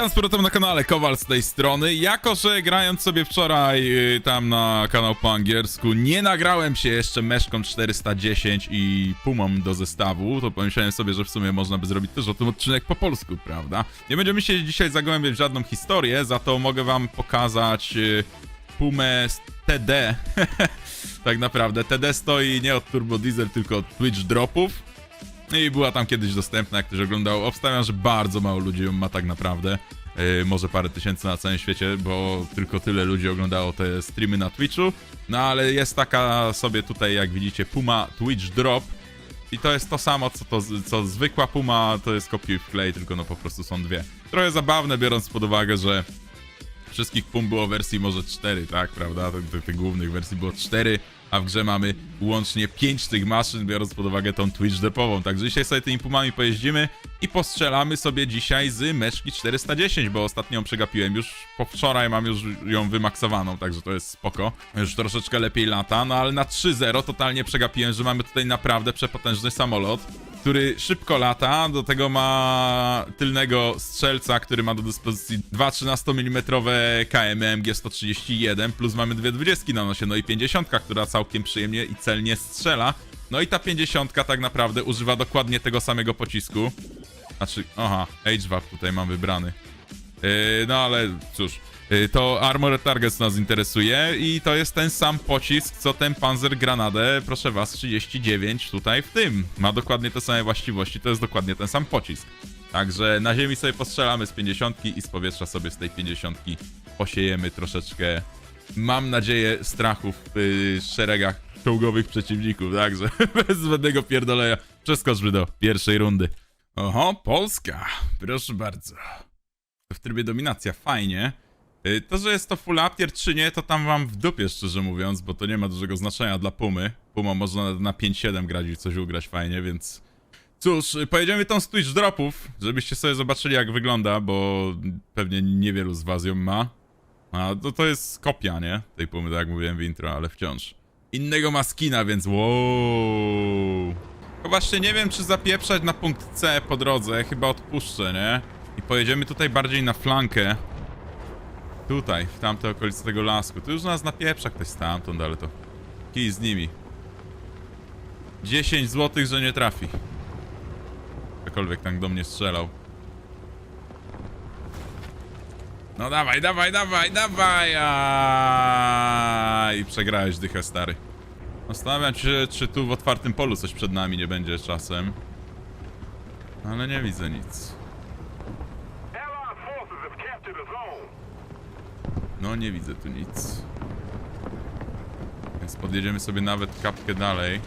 Witam z powrotem na kanale Kowal z tej strony. Jako, że grając sobie wczoraj y, tam na kanał po angielsku, nie nagrałem się jeszcze Meszką 410 i Pumą do zestawu, to pomyślałem sobie, że w sumie można by zrobić też o tym odcinek po polsku, prawda? Nie będziemy się dzisiaj zagłębiać w żadną historię, za to mogę wam pokazać y, Pumę z TD. tak naprawdę, TD stoi nie od Turbo Diesel, tylko od Twitch Dropów. I była tam kiedyś dostępna, jak ktoś oglądał. Obstawiam, że bardzo mało ludzi ją ma tak naprawdę. Yy, może parę tysięcy na całym świecie, bo tylko tyle ludzi oglądało te streamy na Twitchu. No ale jest taka sobie tutaj, jak widzicie, Puma Twitch Drop. I to jest to samo, co, to, co zwykła Puma, to jest kopiuj wklej, tylko no po prostu są dwie. Trochę zabawne, biorąc pod uwagę, że wszystkich pum było wersji może 4, tak, prawda? Tych, tych, tych głównych wersji było 4, a w grze mamy łącznie 5 tych maszyn, biorąc pod uwagę tą Twitch depową. Także dzisiaj sobie tymi pumami pojeździmy i postrzelamy sobie dzisiaj z meszki 410, bo ostatnio ją przegapiłem już po wczoraj, mam już ją wymaksowaną, także to jest spoko. Już troszeczkę lepiej lata, no ale na 3.0 totalnie przegapiłem, że mamy tutaj naprawdę przepotężny samolot który szybko lata, do tego ma tylnego strzelca, który ma do dyspozycji dwa 13 mm KMG 131, plus mamy dwie 20 na nosie, no i 50, która całkiem przyjemnie i celnie strzela. No i ta 50 tak naprawdę używa dokładnie tego samego pocisku. Znaczy, aha, HVAP tutaj mam wybrany. Yy, no ale cóż, yy, to Armored Targets nas interesuje i to jest ten sam pocisk, co ten Panzer Granadę, proszę was, 39 tutaj w tym. Ma dokładnie te same właściwości, to jest dokładnie ten sam pocisk. Także na ziemi sobie postrzelamy z 50 i z powietrza sobie z tej 50 posiejemy troszeczkę, mam nadzieję, strachów w szeregach czołgowych przeciwników, także bez zbędnego pierdolenia przeskoczmy do pierwszej rundy. Oho, Polska, proszę bardzo w trybie dominacja, fajnie. Y, To, że jest to full up tier 3 nie, to tam wam w dupie, szczerze mówiąc, bo to nie ma dużego znaczenia dla Pumy. Puma można na- na 5-7 grać i coś ugrać fajnie, więc... Cóż, pojedziemy tą z Twitch dropów, żebyście sobie zobaczyli jak wygląda, bo pewnie niewielu z was ją ma. A to, to jest kopia, nie? Tej Pumy, tak jak mówiłem w intro, ale wciąż. Innego ma skina, więc wow. Tylko właśnie nie wiem, czy zapieprzać na punkt C po drodze, chyba odpuszczę, nie? I pojedziemy tutaj bardziej na flankę. Tutaj, w tamte okolice tego lasku. Tu już nas napieprza ktoś stamtąd, ale to... Kij z nimi. 10 złotych, że nie trafi. Ktokolwiek tam do mnie strzelał. No dawaj, dawaj, dawaj, dawaj! Aaaa! I przegrałeś dychę, stary. Zastanawiam się, czy tu w otwartym polu coś przed nami nie będzie czasem. Ale nie widzę nic. No nie widzę tu nic. Więc podjedziemy sobie nawet kapkę dalej.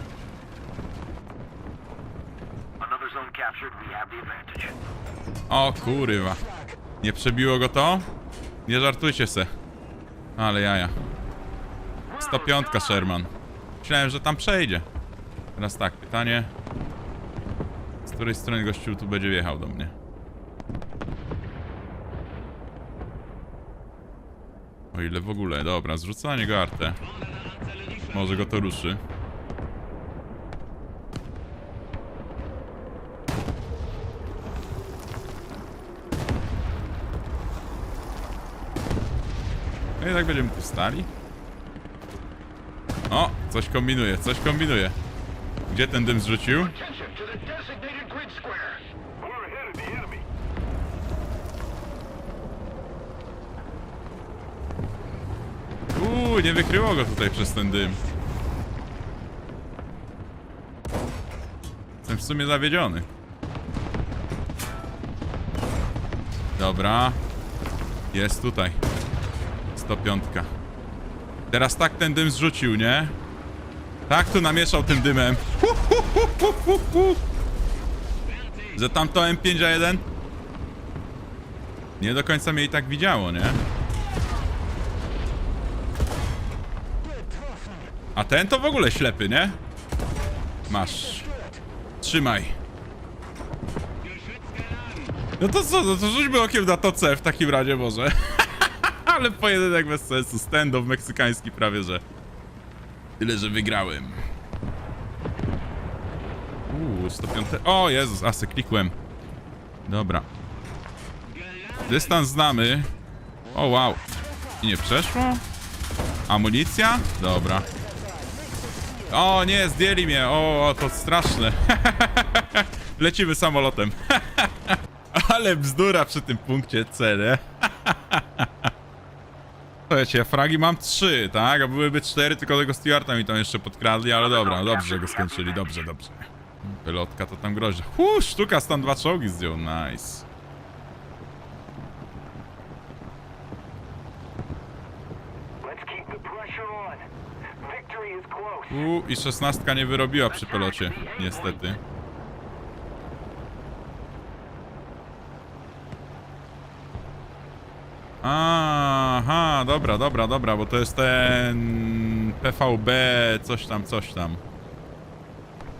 O kurwa. Nie przebiło go to? Nie żartujcie se. Ale jaja. 105 Sherman. Myślałem, że tam przejdzie. Teraz tak, pytanie. Z której strony gościu tu będzie wjechał do mnie? O ile w ogóle, dobra, zrzucę na niego artę. Może go to ruszy. No i tak będziemy tu stali. O, coś kombinuje, coś kombinuje. Gdzie ten dym zrzucił? Uuu, nie wykryło go tutaj przez ten dym. Jestem w sumie zawiedziony. Dobra. Jest tutaj. 105. Teraz tak ten dym zrzucił, nie? Tak tu namieszał tym dymem. Hu, hu, hu, hu. Że tamto M5A1 nie do końca mnie i tak widziało, nie? A ten to w ogóle ślepy, nie? Masz. Trzymaj. No to co, no to rzućmy okiem na to C w takim razie może. Ale pojedynek bez sensu. Stand-off meksykański prawie, że... Tyle, że wygrałem. Uuu, 105... O Jezus, asy, klikłem. Dobra. Dystans znamy. O, wow. I nie przeszło? Amunicja? Dobra. O, nie, zdjęli mnie. O, o to straszne. Lecimy samolotem. Ale bzdura przy tym punkcie C, Słuchajcie, fragi mam trzy, tak? A byłyby cztery, tylko tego Stewarta mi tam jeszcze podkradli, ale dobra, dobrze, że go skończyli, dobrze, dobrze. Pelotka to tam grozi. Hu, sztuka stan dwa czołgi zdjął, nice. U, i szesnastka nie wyrobiła przy pelocie, niestety. Aha, dobra, dobra, dobra, bo to jest ten PVB, coś tam, coś tam.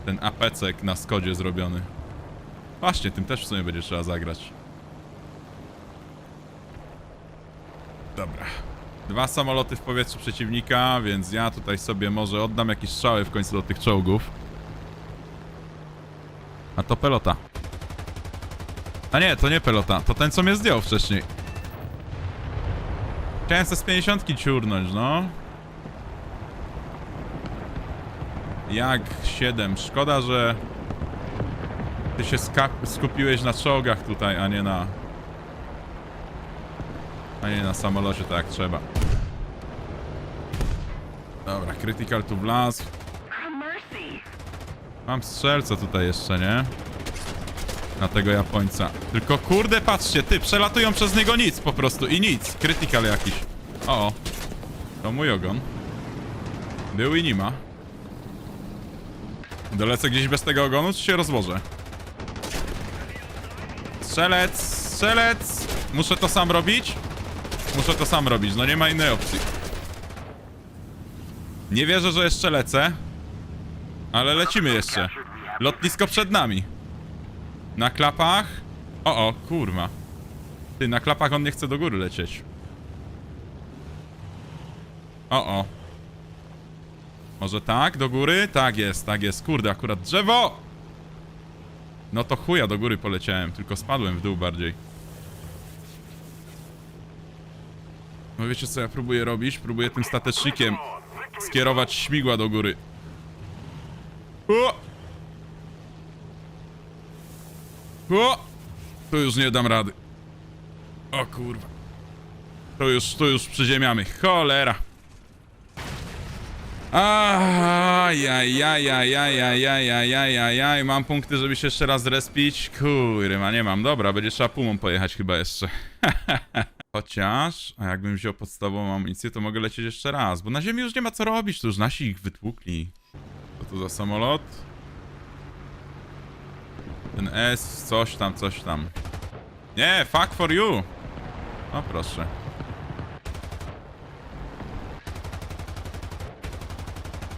Ten apecek na Skodzie zrobiony. Właśnie, tym też w sumie będzie trzeba zagrać. Dobra. Dwa samoloty w powietrzu przeciwnika, więc ja tutaj sobie może oddam jakieś strzały w końcu do tych czołgów. A to pelota. A nie, to nie pelota. To ten, co mnie zdjął wcześniej. Chciałem se z 50 ciurnąć, no. Jak 7. Szkoda, że ty się skupiłeś na czołgach tutaj, a nie na... A nie na samolocie tak trzeba. Dobra, critical tu. Mercy. Mam strzelca tutaj jeszcze, nie? Na tego Japońca. Tylko kurde, patrzcie, ty, przelatują przez niego nic po prostu i nic. Critical jakiś. O, to mój ogon. Był i nie ma. Dolecę gdzieś bez tego ogonu, czy się rozłożę? Strzelec, strzelec! Muszę to sam robić? Muszę to sam robić, no nie ma innej opcji. Nie wierzę, że jeszcze lecę. Ale lecimy jeszcze. Lotnisko przed nami. Na klapach. O, o, kurwa. Ty, na klapach on nie chce do góry lecieć. O, o. Może tak, do góry? Tak jest, tak jest. Kurde, akurat drzewo! No to chuja do góry poleciałem, tylko spadłem w dół bardziej. No wiecie co ja próbuję robić? Próbuję tym statecznikiem skierować śmigła do góry. O! O! Tu już nie dam rady. O kurwa. Tu już, tu już przyziemiamy. Cholera. Ajajajajajajajajajajaj. Mam punkty, żeby się jeszcze raz zrespić. Kurwa, nie mam. Dobra, będzie trzeba pumą pojechać chyba jeszcze. Chociaż, a jakbym wziął podstawową amunicję, to mogę lecieć jeszcze raz, bo na ziemi już nie ma co robić, to już nasi ich wytłukli. Co to za samolot? Ten S, coś tam, coś tam. Nie, fuck for you! O proszę.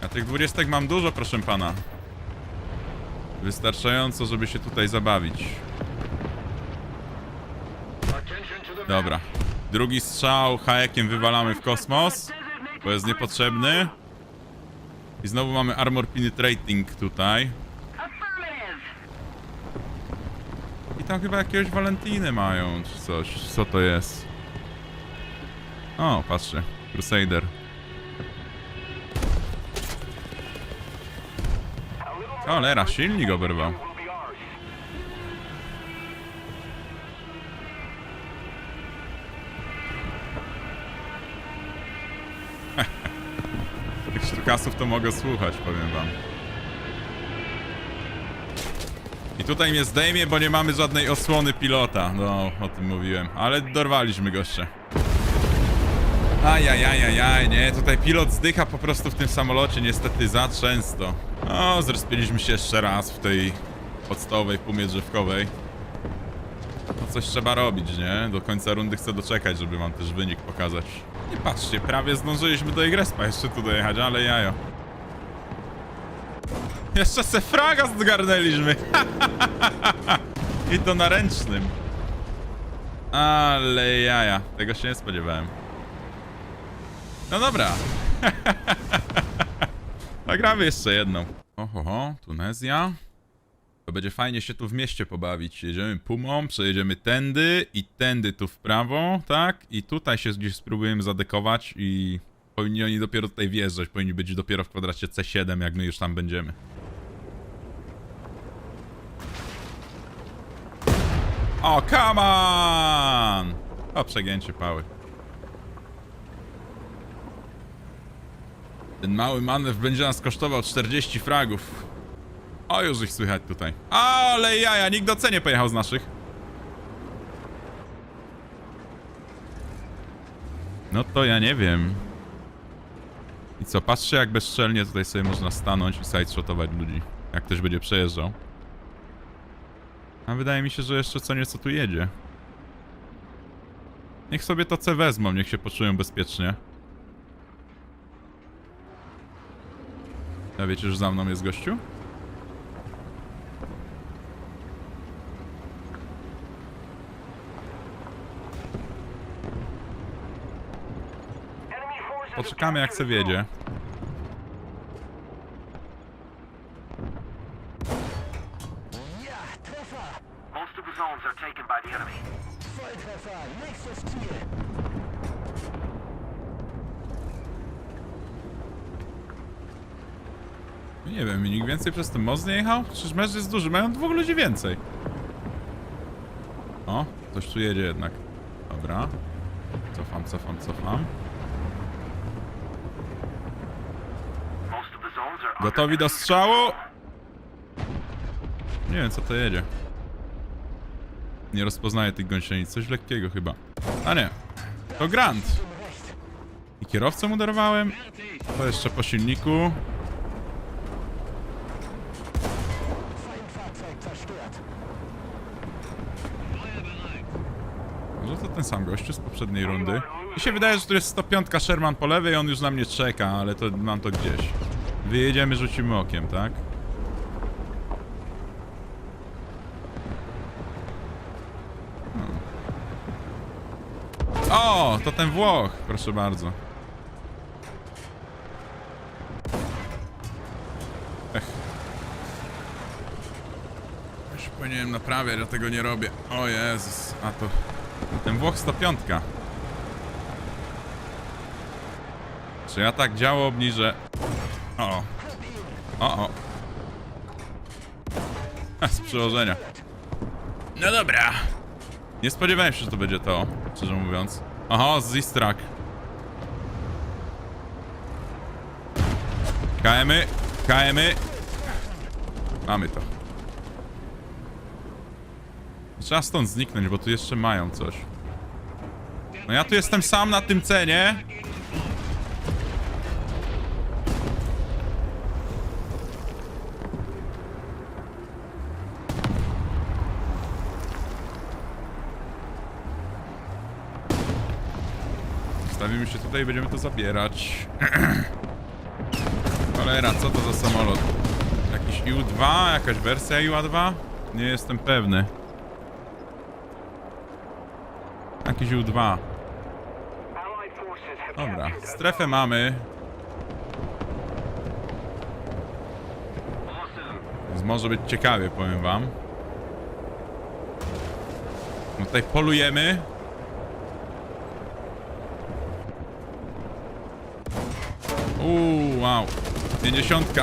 Ja tych dwudziestek mam dużo, proszę pana. Wystarczająco, żeby się tutaj zabawić. Dobra. Drugi strzał hajekiem wywalamy w kosmos, bo jest niepotrzebny. I znowu mamy armor penetrating tutaj. Affirmative. I tam chyba jakiegoś Valentiny mają, czy coś. Co to jest? O, patrzcie. Crusader. Cholera, silnik oberwał. Tych szturkasów to mogę słuchać, powiem wam. I tutaj mnie zdejmie, bo nie mamy żadnej osłony pilota. No, o tym mówiłem. Ale dorwaliśmy goście. Ajajajajaj, nie, tutaj pilot zdycha po prostu w tym samolocie niestety za często. O, zrespiliśmy się jeszcze raz w tej podstawowej pumie drzewkowej. No coś trzeba robić, nie? Do końca rundy chcę doczekać, żeby wam też wynik pokazać. I patrzcie, prawie zdążyliśmy do Igrespa jeszcze tu dojechać, ale jajo. Jeszcze se fraga zgarnęliśmy. I to na ręcznym. Ale jaja, tego się nie spodziewałem. No dobra. Nagramy jeszcze jedną. Oho, Tunezja. To będzie fajnie się tu w mieście pobawić. Jedziemy pumą, przejedziemy tędy i tędy tu w prawo, tak? I tutaj się gdzieś spróbujemy zadekować i powinni oni dopiero tutaj wjeżdżać. Powinni być dopiero w kwadracie C7, jak my już tam będziemy. O, come on! O, przegięcie pały. Ten mały manewr będzie nas kosztował 40 fragów. O, już ich słychać tutaj. Ale jaja, nikt do C nie pojechał z naszych. No to ja nie wiem. I co, patrzcie jak bezczelnie tutaj sobie można stanąć i sideshotować ludzi. Jak ktoś będzie przejeżdżał. A wydaje mi się, że jeszcze co nieco tu jedzie. Niech sobie to C wezmą, niech się poczują bezpiecznie. A wiecie, że za mną jest gościu? Poczekamy jak se wiedzie. Przez ten most nie jechał? Przecież mecz jest duży, mają dwóch ludzi więcej. O, ktoś tu jedzie jednak. Dobra. Cofam, cofam, cofam. Gotowi do strzału? Nie wiem, co to jedzie. Nie rozpoznaję tych gąsienic. Coś lekkiego chyba. A nie. To Grant. I kierowcę moderowałem. To jeszcze po silniku. Sam gościu z poprzedniej rundy. Mi się wydaje, że tu jest 105 Sherman po lewej on już na mnie czeka, ale to mam to gdzieś. Wyjedziemy, rzucimy okiem, tak? O, to ten Włoch, proszę bardzo. Powinienem naprawiać, ja tego nie robię. O Jezus, a to... Ten Włoch 105. Czy ja tak działo obniżę? O. O, o. Z przełożenia. No dobra. Nie spodziewałem się, że to będzie to, szczerze mówiąc. Oho, Zistrak. KM-y, KM-y. Mamy to. Trzeba stąd zniknąć, bo tu jeszcze mają coś. No ja tu jestem sam na tym cenie. Stawimy się tutaj i będziemy to zabierać. Cholera, co to za samolot? Jakiś IU-2? Jakaś wersja IU-2? Nie jestem pewny. Jakiś IU-2. Allied forces have Dobra, captured a strefę mamy. Więc może być ciekawie, powiem wam. No tutaj polujemy. Uuu, wow. 50.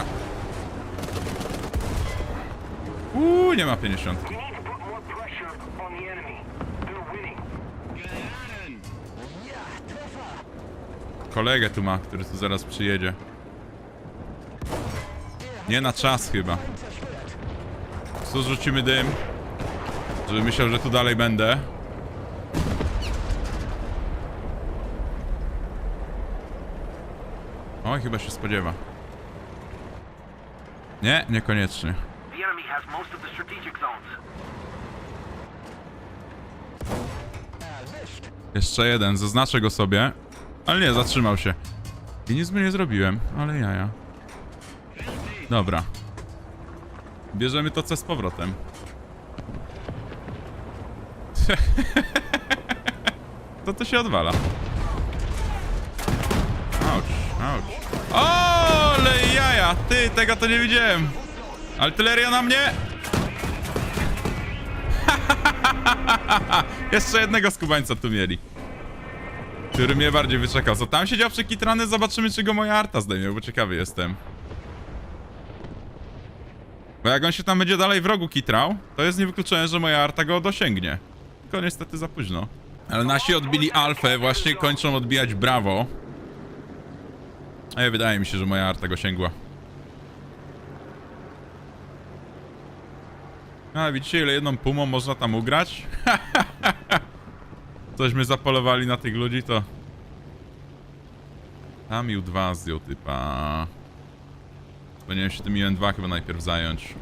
Uuu, nie ma 50. Kolegę tu ma, który tu zaraz przyjedzie. Nie na czas chyba. Tu rzucimy dym. Żeby myślał, że tu dalej będę. Oj, chyba się spodziewa. Nie, niekoniecznie. Jeszcze jeden, zaznaczę go sobie. Ale nie, zatrzymał się. I nic mu nie zrobiłem, ale jaja. Dobra. Bierzemy to co z powrotem. to to się odwala. Auć, auć. O, ale jaja! Ty, tego to nie widziałem. Artyleria na mnie! Jeszcze jednego skubańca tu mieli. Który mnie bardziej wyczekał. Co tam siedział przekitrany? Zobaczymy, czy go moja arta zdejmie, bo ciekawy jestem. Bo jak on się tam będzie dalej w rogu kitrał, to jest niewykluczone, że moja arta go dosięgnie. Tylko niestety za późno. Ale nasi odbili alfę, właśnie kończą odbijać brawo. Ej, wydaje mi się, że moja arta go sięgła. A, widzicie, ile jedną pumą można tam ugrać? Cośmy zapolowali na tych ludzi, to... Tam U2 zdjął typa. Powinienem się tym UN2 chyba najpierw zająć.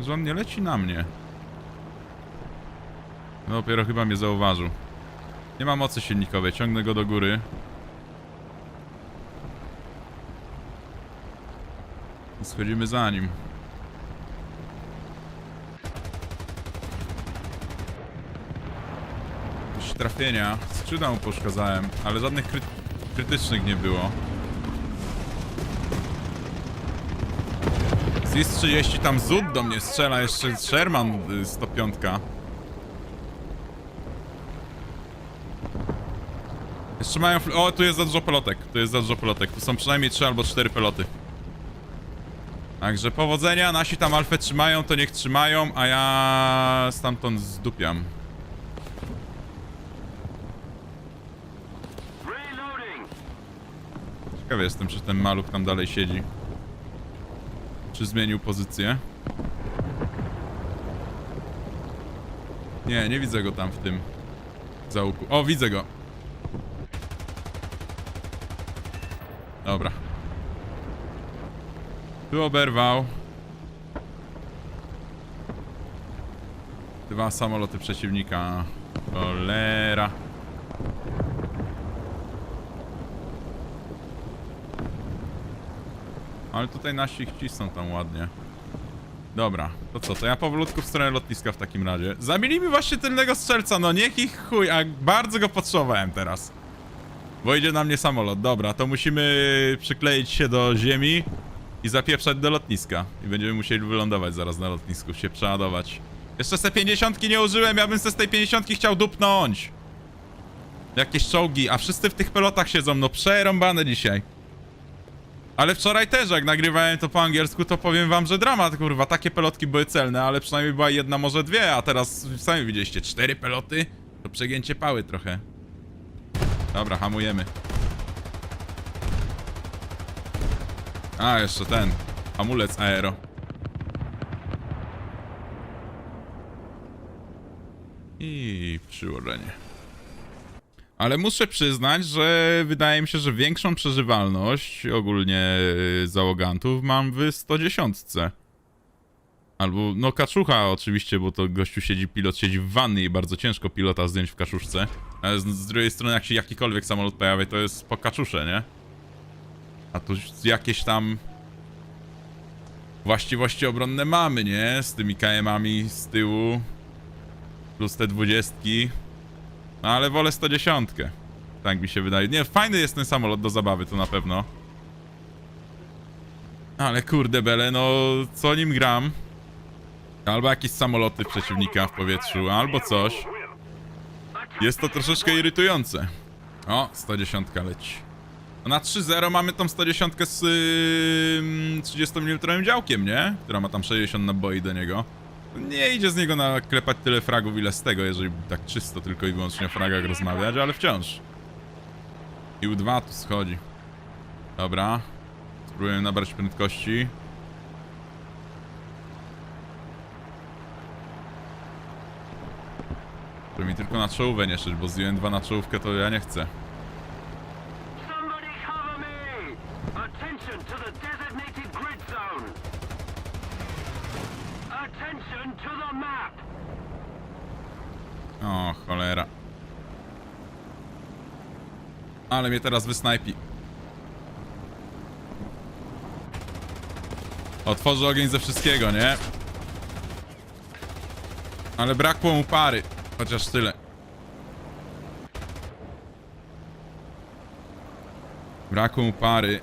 Że on nie leci na mnie. No dopiero chyba mnie zauważył. Nie ma mocy silnikowej, ciągnę go do góry. Schodzimy za nim. Trafienia. Skrzydła mu poszkadzałem, ale żadnych kry krytycznych nie było. Z 30 tam Zud do mnie strzela, jeszcze Sherman y, 105. Jeszcze mają... O, tu jest za dużo pelotek. Tu jest za dużo pelotek. Tu są przynajmniej 3 albo 4 peloty. Także powodzenia, nasi tam alfę trzymają, to niech trzymają, a ja stamtąd zdupiam. Ciekawy jestem, czy ten maluch tam dalej siedzi. Czy zmienił pozycję? Nie, nie widzę go tam w tym załuku. O, widzę go. Dobra. Tu oberwał. Dwa samoloty przeciwnika. Cholera. Ale tutaj nasi cisną tam ładnie. Dobra, to co, to ja powolutku w stronę lotniska w takim razie. Zabili mi właśnie tylnego strzelca, no niech ich chuj, a bardzo go potrzebowałem teraz. Bo idzie na mnie samolot, dobra, to musimy przykleić się do ziemi i zapieprzać do lotniska. I będziemy musieli wylądować zaraz na lotnisku, się przeładować. Jeszcze se 50 nie użyłem, ja bym se z tej 50 chciał dupnąć. Jakieś czołgi, a wszyscy w tych pelotach siedzą, no przerąbane dzisiaj. Ale wczoraj też, jak nagrywałem to po angielsku, to powiem wam, że dramat, kurwa. Takie pelotki były celne, ale przynajmniej była jedna, może dwie, a teraz sami widzieliście, cztery peloty? To przegięcie pały trochę. Dobra, hamujemy. A, jeszcze ten. Hamulec aero. I przyłożenie. Ale muszę przyznać, że wydaje mi się, że większą przeżywalność ogólnie y, załogantów mam w 110. Albo, no kaczucha oczywiście, bo to gościu siedzi, pilot siedzi w wannie i bardzo ciężko pilota zdjąć w kaczuszce. Ale z, z drugiej strony, jak się jakikolwiek samolot pojawia, to jest po kaczusze, nie? A tu jakieś tam właściwości obronne mamy, nie? Z tymi KM-ami z tyłu. Plus te dwudziestki. No ale wolę 110. Tak mi się wydaje. Nie, fajny jest ten samolot do zabawy, to na pewno. Ale kurde bele, no co nim gram? Albo jakieś samoloty przeciwnika w powietrzu, albo coś. Jest to troszeczkę irytujące. O, 110 leci. Na 3-0 mamy tą 110 z yy, 30 mm działkiem, nie? Która ma tam 60 naboi do niego. Nie idzie z niego naklepać tyle fragów, ile z tego, jeżeli tak czysto tylko i wyłącznie o fragach rozmawiać, ale wciąż. I U2 tu schodzi. Dobra. Spróbuję nabrać prędkości. Żeby mi tylko na czołówę nie szedł, bo zdjąłem dwa na czołówkę, to ja nie chcę. Somebody cover me! Attention to the designated grid zone! Attention to the map! O, cholera. Ale mnie teraz wysnajpi. Otworzy ogień ze wszystkiego, nie? Ale brakło mu pary. Chociaż tyle. Brakło mu pary.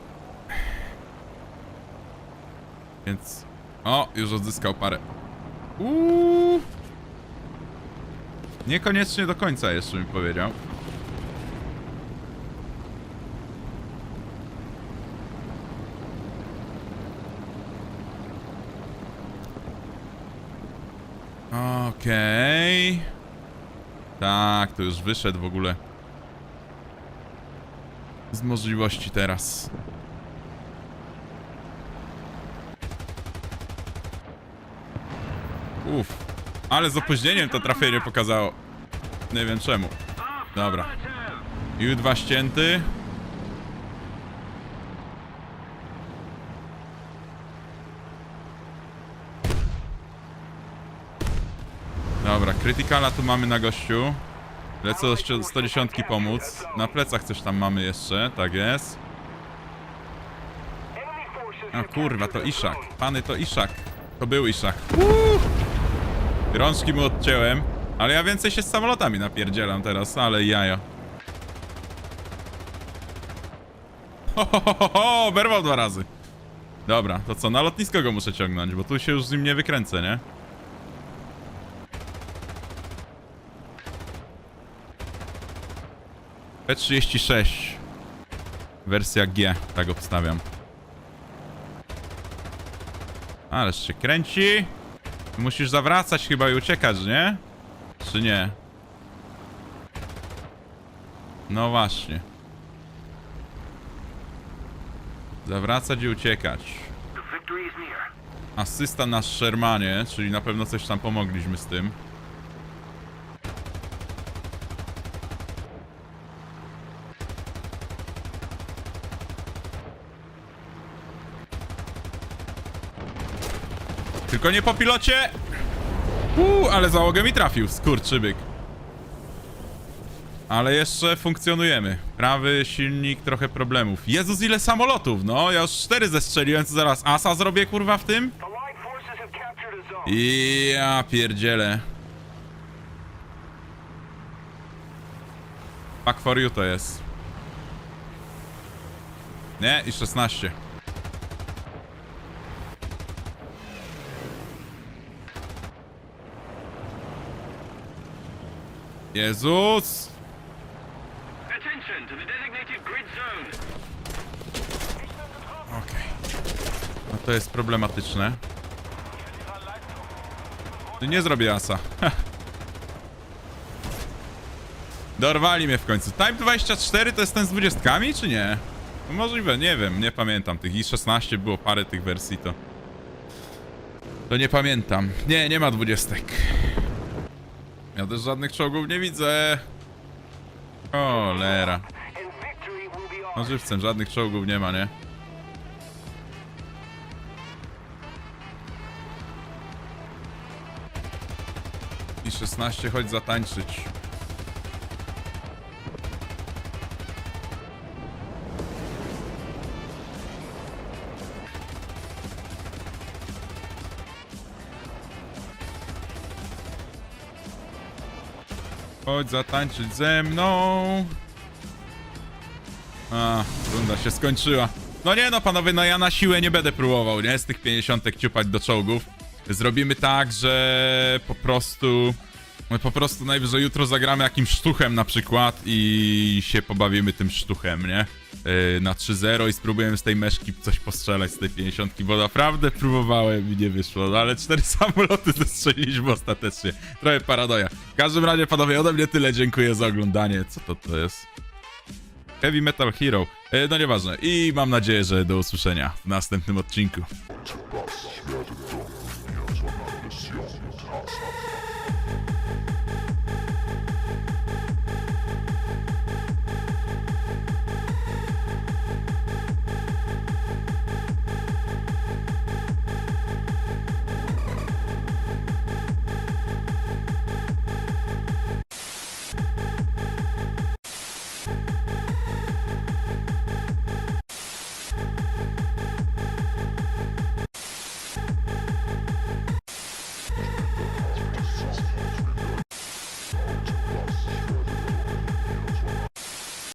Więc... O, już odzyskał parę. Uuu. Niekoniecznie do końca jeszcze mi powiedział. Okej. Tak, to już wyszedł w ogóle. Z możliwości teraz. Uff. Ale z opóźnieniem to trafienie pokazało. Nie wiem czemu. Dobra. U2 ścięty. Dobra, krytykala tu mamy na gościu. Lecę do ście- 110 pomóc. Na plecach coś tam mamy jeszcze, tak jest. A kurwa, to Iszak. Pany, to Iszak. To był Iszak. Uuu. Rączki mu odcięłem. Ale ja więcej się z samolotami napierdzielam teraz, ale jajo. Ho, ho, ho, ho, ho, berwał dwa razy. Dobra, to co, na lotnisko go muszę ciągnąć, bo tu się już z nim nie wykręcę, nie? P36 Wersja G, tak obstawiam Ależ się kręci Musisz zawracać chyba i uciekać, nie? Czy nie? No właśnie Zawracać i uciekać. Asysta na Shermanie, czyli na pewno coś tam pomogliśmy z tym Tylko nie po pilocie! Uuu, ale załogę mi trafił, skurczybyk. Ale jeszcze funkcjonujemy. Prawy silnik, trochę problemów. Jezus, ile samolotów, no. Ja już cztery zestrzeliłem, co zaraz asa zrobię, kurwa, w tym? Zone. Ja pierdzielę. Fuck for you to jest. Nie, i 16. Jezus! Okej. No to jest problematyczne. No Nie zrobię asa. Dorwali mnie w końcu. Type 24 to jest ten z 20, czy nie? No możliwe, nie wiem, nie pamiętam tych. I 16 było parę tych wersji, to... To nie pamiętam. Nie, nie ma 20. Ja też żadnych czołgów nie widzę. Cholera. No żywcem, żadnych czołgów nie ma, nie? I 16, chodź zatańczyć. Chodź zatańczyć ze mną. A, runda się skończyła. No nie no, panowie, no ja na siłę nie będę próbował, nie? Z tych 50 ciupać do czołgów. Zrobimy tak, że po prostu... My po prostu najwyżej jutro zagramy jakimś sztuchem na przykład i się pobawimy tym sztuchem, nie? Yy, na 3-0 i spróbujemy z tej meszki coś postrzelać z tej 50, bo naprawdę próbowałem i nie wyszło, no ale cztery samoloty zestrzeliliśmy ostatecznie. Trochę paradoja. W każdym razie, panowie, ode mnie tyle, dziękuję za oglądanie. Co to to jest? Heavy Metal Hero. E, no nieważne. I mam nadzieję, że do usłyszenia w następnym odcinku.